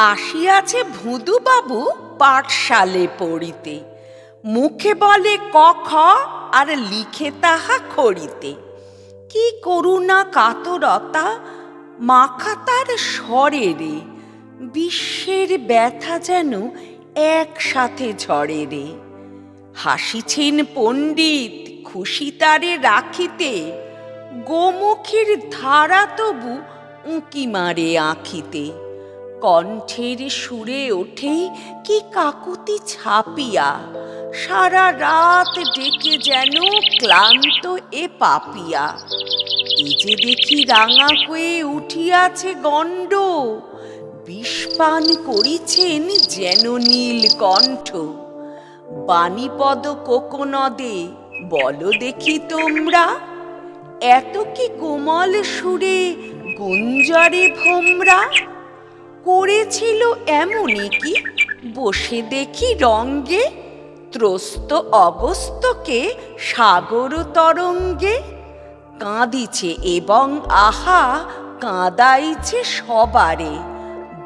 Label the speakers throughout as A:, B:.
A: আসিয়াছে ভুদুবাবু পাঠশালে পড়িতে। মুখে বলে ক, খ, আর লিখে তাহা খড়িতে। কি করুণা কাতরতা, মাখা তার স্বরে রে। বিশ্বের ব্যথা যেন একসাথে ঝরে রে। হাসিছেন পণ্ডিত, খুশি তারে রাখিতে। গোমুখের ধারা তবু উঁকি মারে আঁখিতে। কণ্ঠের সুরে ওঠে কি কাকুতি ছাপিয়া। সারা রাত ডেকে যেন ক্লান্ত এ পাপিয়া। এই যে দেখি রাঙা হয়ে উঠিয়াছে গণ্ড। বিষপান করিছেন যেন নীল কণ্ঠ। বাণীপদ কোকনদে বলো দেখি তোমরা, এত কি কোমল সুরে গুঞ্জরে ভোমরা। করেছিল এমনই কি? বসে দেখি রঙ্গে ত্রস্ত অবস্তকে সাগর তরঙ্গে। কাঁদিছে এবং আহা, কাঁদাইছে সবারে।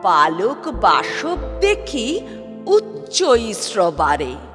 A: বালক বাসব দেখি উচ্চ শ্রবারে